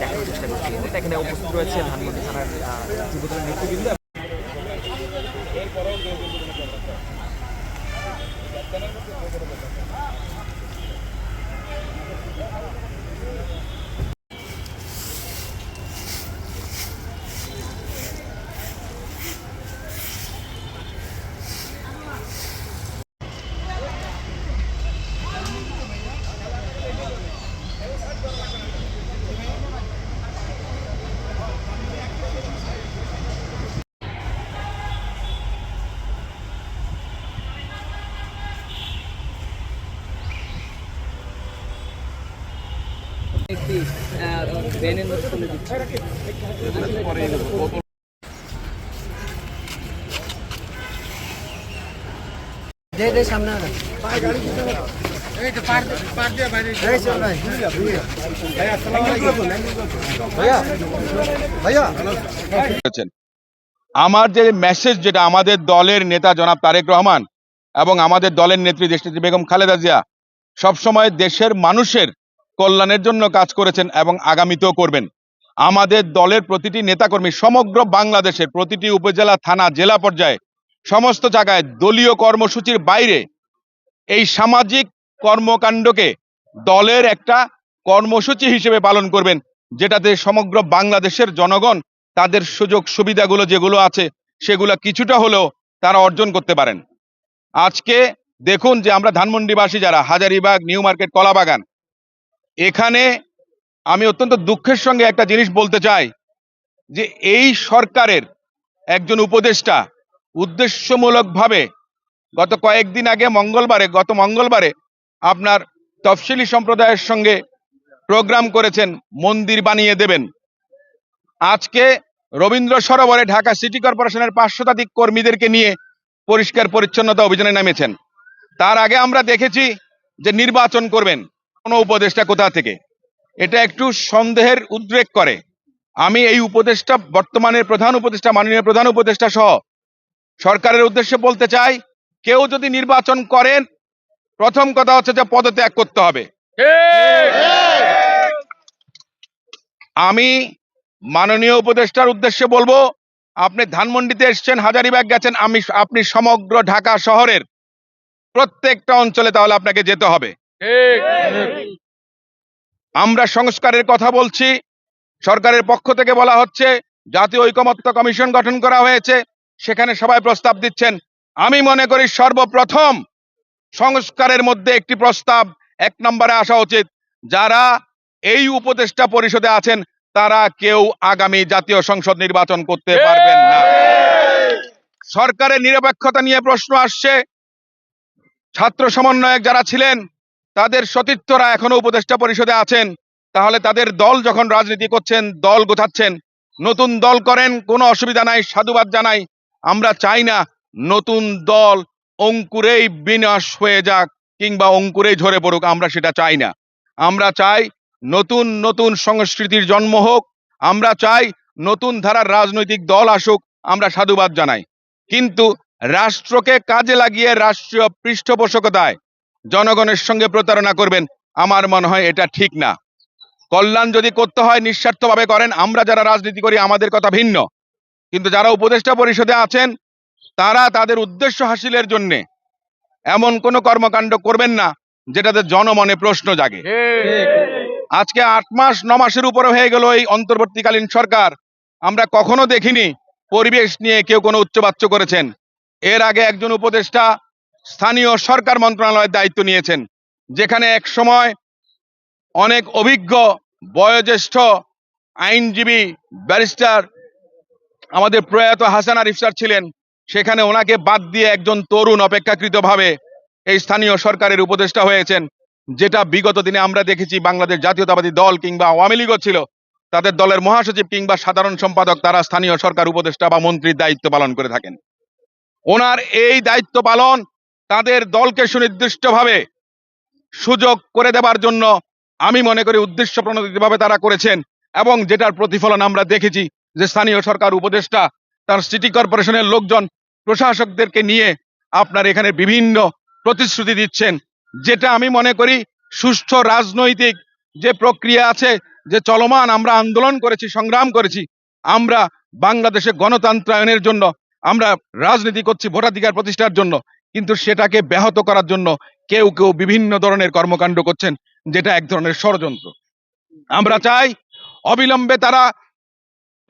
দেখানোর চেষ্টা করছি। এখানে উপস্থিত রয়েছে ধানমন্ডি থানার যুবদলের নেতৃবৃন্দ আমার যে মেসেজ যেটা আমাদের দলের নেতা জনাব তারেক রহমান এবং আমাদের দলের নেত্রী দেশনেত্রী বেগম খালেদা জিয়া, সবসময় দেশের মানুষের কল্যাণের জন্য কাজ করেছেন এবং আগামীতেও করবেন। আমাদের দলের প্রতিটি নেতাকর্মী সমগ্র বাংলাদেশের প্রতিটি উপজেলা, থানা, জেলা পর্যায়ে সমস্ত জায়গায় দলীয় কর্মসূচির বাইরে এই সামাজিক কর্মকাণ্ডকে দলের একটা কর্মসূচি হিসেবে পালন করবেন, যেটাতে সমগ্র বাংলাদেশের জনগণ তাদের সুযোগ সুবিধাগুলো যেগুলো আছে, সেগুলো কিছুটা হলেও তারা অর্জন করতে পারেন। আজকে দেখুন যে আমরা ধানমন্ডিবাসী যারা, হাজারিবাগ, নিউ মার্কেট, কলাবাগান এখানে আমি অত্যন্ত দুঃখের সঙ্গে একটা জিনিস বলতে চাই, যে এই সরকারের একজন উপদেষ্টা উদ্দেশ্যমূলকভাবে গত কয়েকদিন আগে মঙ্গলবারে, গত মঙ্গলবারে আপনার তফসিলি সম্প্রদায়ের সঙ্গে প্রোগ্রাম করেছেন, মন্দির বানিয়ে দেবেন। আজকে রবীন্দ্র সরোবরে ঢাকা সিটি কর্পোরেশনের শতাধিক কর্মীদেরকে নিয়ে পরিষ্কার পরিচ্ছন্নতা অভিযানে নেমেছেন। তার আগে আমরা দেখেছি যে নির্বাচন করবেন। কোনো উপদেষ্টা কোথা থেকে? এটা একটু সন্দেহের উদ্রেক করে। আমি এই উপদেষ্টা বর্তমানের প্রধান উপদেষ্টা, মাননীয় প্রধান উপদেষ্টা সহ সরকারের উদ্দেশ্যে বলতে চাই, কেউ যদি নির্বাচন করেন, প্রথম কথা হচ্ছে যে পদত্যাগ করতে হবে। আমি মাননীয় উপদেষ্টার উদ্দেশ্যে বলব, আপনি ধানমন্ডিতে এসছেন, হাজারিবাগ গেছেন, আমি, আপনি সমগ্র ঢাকা শহরের প্রত্যেকটা অঞ্চলে তাহলে আপনাকে যেতে হবে। আমরা সংস্কারের কথা বলছি। সরকারের পক্ষ থেকে বলা হচ্ছে জাতীয় ঐকমত্য কমিশন গঠন করা হয়েছে। সেখানে সবাই প্রস্তাব দিচ্ছেন। আমি মনে করি সর্বপ্রথম সংস্কারের মধ্যে একটি প্রস্তাব এক নম্বরে আসা উচিত। যারা এই উপদেষ্টা পরিষদে আছেন তারা কেউ আগামী জাতীয় সংসদ নির্বাচন করতে পারবেন না। সরকারের নিরপেক্ষতা নিয়ে প্রশ্ন আসছে। ছাত্র সমন্বয়ক যারা ছিলেন তাদের সতীর্থরা এখনও উপদেষ্টা পরিষদে আছেন। তাহলে তাদের দল যখন রাজনীতি করছেন, দল গোছাচ্ছেন, নতুন দল করেন, কোনো অসুবিধা নাই, সাধুবাদ জানাই। আমরা চাই না নতুন দল অঙ্কুরেই বিনাশ হয়ে যাক কিংবা অঙ্কুরেই ঝরে পড়ুক, আমরা সেটা চাই না। আমরা চাই নতুন নতুন সংস্কৃতির জন্ম হোক, আমরা চাই নতুন ধারার রাজনৈতিক দল আসুক, আমরা সাধুবাদ জানাই। কিন্তু রাষ্ট্রকে কাজে লাগিয়ে রাষ্ট্রীয় পৃষ্ঠপোষকতায় জনগণের সঙ্গে প্রতারণা করবেন, আমার মনে হয় এটা ঠিক না। কল্যাণ যদি করতে হয়, নিঃস্বার্থভাবে করেন, আমরা যারা রাজনীতি করি, আমাদের কথা ভিন্ন। কিন্তু যারা উপদেষ্টা পরিষদে আছেন, তারা তাদের উদ্দেশ্য হাসিলের জন্য এমন কোনো কর্মকাণ্ড করবেন না, যেটাতে জনমনে প্রশ্ন জাগে। আজকে আট মাস, ন মাসের উপরে হয়ে গেল এই অন্তর্বর্তীকালীন সরকার। আমরা কখনো দেখিনি, পরিবেশ নিয়ে কেউ কোনো উচ্চবাচ্য করেছেন। এর আগে একজন উপদেষ্টা স্থানীয় সরকার মন্ত্রণালয়ের দায়িত্ব নিয়েছেন, যেখানে এক সময় অনেক অভিজ্ঞ, বয়োজ্যেষ্ঠ আইনজীবী ব্যারিস্টার আমাদের প্রয়াত হাসান আরিফ স্যার ছিলেন, সেখানে ওনাকে বাদ দিয়ে একজন তরুণ অপেক্ষাকৃতভাবে এই স্থানীয় সরকারের উপদেষ্টা হয়েছেন, যেটা বিগত দিনে আমরা দেখেছি বাংলাদেশ জাতীয়তাবাদী দল কিংবা আওয়ামী লীগও ছিল, তাদের দলের মহাসচিব কিংবা সাধারণ সম্পাদক তারা স্থানীয় সরকার উপদেষ্টা বা মন্ত্রীর দায়িত্ব পালন করে থাকেন। ওনার এই দায়িত্ব পালন তাদের দলকে সুনির্দিষ্টভাবে সুযোগ করে দেবার জন্য আমি মনে করি উদ্দেশ্য প্রণোদিতভাবে তারা করেছেন এবং যেটার প্রতিফলন আমরা দেখেছি যে স্থানীয় সরকার উপদেষ্টা, তার সিটি কর্পোরেশনের লোকজন, প্রশাসকদেরকে নিয়ে আপনার এখানে বিভিন্ন প্রতিশ্রুতি দিচ্ছেন। যেটা আমি মনে করি সুষ্ঠু রাজনৈতিক যে প্রক্রিয়া আছে, যে চলমান আমরা আন্দোলন করেছি, সংগ্রাম করেছি, আমরা বাংলাদেশে গণতন্ত্রায়নের জন্য, আমরা রাজনীতি করছি ভোটাধিকার প্রতিষ্ঠার জন্য কিন্তু সেটাকে ব্যাহত করার জন্য কেউ কেউ বিভিন্ন ধরনের কর্মকাণ্ড করছেন যেটা এক ধরনের ষড়যন্ত্র। আমরা চাই অবিলম্বে তারা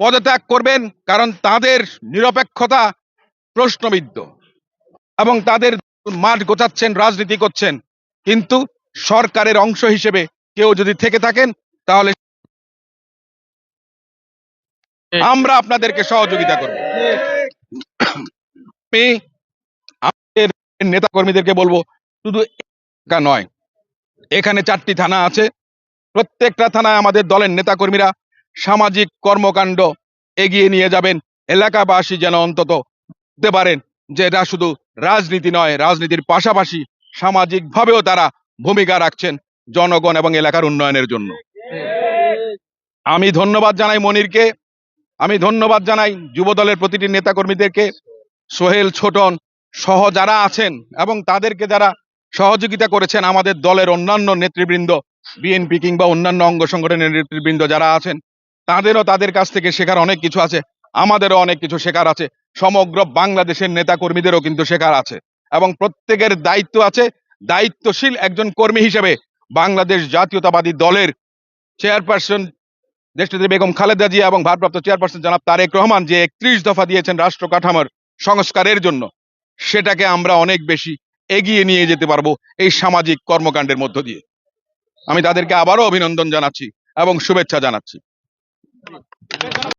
পদত্যাগ করবেন কারণ তাদের নিরপেক্ষতা প্রশ্নবিদ্ধ এবং তাদের মাঠ গোছাচ্ছেন রাজনীতি করছেন। কিন্তু সরকারের অংশ হিসেবে কেউ যদি থেকে থাকেন তাহলে আমরা আপনাদেরকে সহযোগিতা করব। নেতা কর্মীদেরকে বলব, শুধু নয়, এখানে চারটি থানা আছে। প্রত্যেকটা থানায় আমাদের দলের নেতা কর্মীরা সামাজিক কর্মকাণ্ড এগিয়ে নিয়ে যাবেন। এলাকাবাসী যেন অন্তত বুঝতে পারেন যে এটা শুধু রাজনীতি নয়, রাজনীতির পাশাপাশি সামাজিক ভাবেও তারা ভূমিকা রাখছেন জনগণ এবং এলাকার উন্নয়নের জন্য। আমি ধন্যবাদ জানাই মনিরকে, আমি ধন্যবাদ জানাই যুব দলের প্রতিটি নেতাকর্মীদেরকে, সোহেল ছোটন সহ যারা আছেন এবং তাদেরকে যারা সহযোগিতা করেছেন আমাদের দলের অন্যান্য নেতৃবৃন্দ, বিএনপি কিংবা অন্যান্য অঙ্গ সংগঠনের নেতৃবৃন্দ যারা আছেন, তাদেরও তাদের কাছ থেকে শেখার অনেক কিছু আছে, আমাদেরও অনেক কিছু শেখার আছে, সমগ্র বাংলাদেশের নেতা কর্মীদেরও কিন্তু শেখার আছে এবং প্রত্যেকের দায়িত্ব আছে, দায়িত্বশীল একজন কর্মী হিসেবে বাংলাদেশ জাতীয়তাবাদী দলের চেয়ারপারসন দেশনেত্রী বেগম খালেদা জিয়া এবং ভারপ্রাপ্ত চেয়ারপারসন জনাব তারেক রহমান যে একত্রিশ দফা দিয়েছেন রাষ্ট্র কাঠামোর সংস্কারের জন্য। সেটাকে আমরা অনেক বেশি এগিয়ে নিয়ে যেতে পারব এই সামাজিক কর্মকাণ্ডের মধ্য দিয়ে। আমি তাদেরকে আবারও অভিনন্দন জানাচ্ছি এবং শুভেচ্ছা জানাচ্ছি।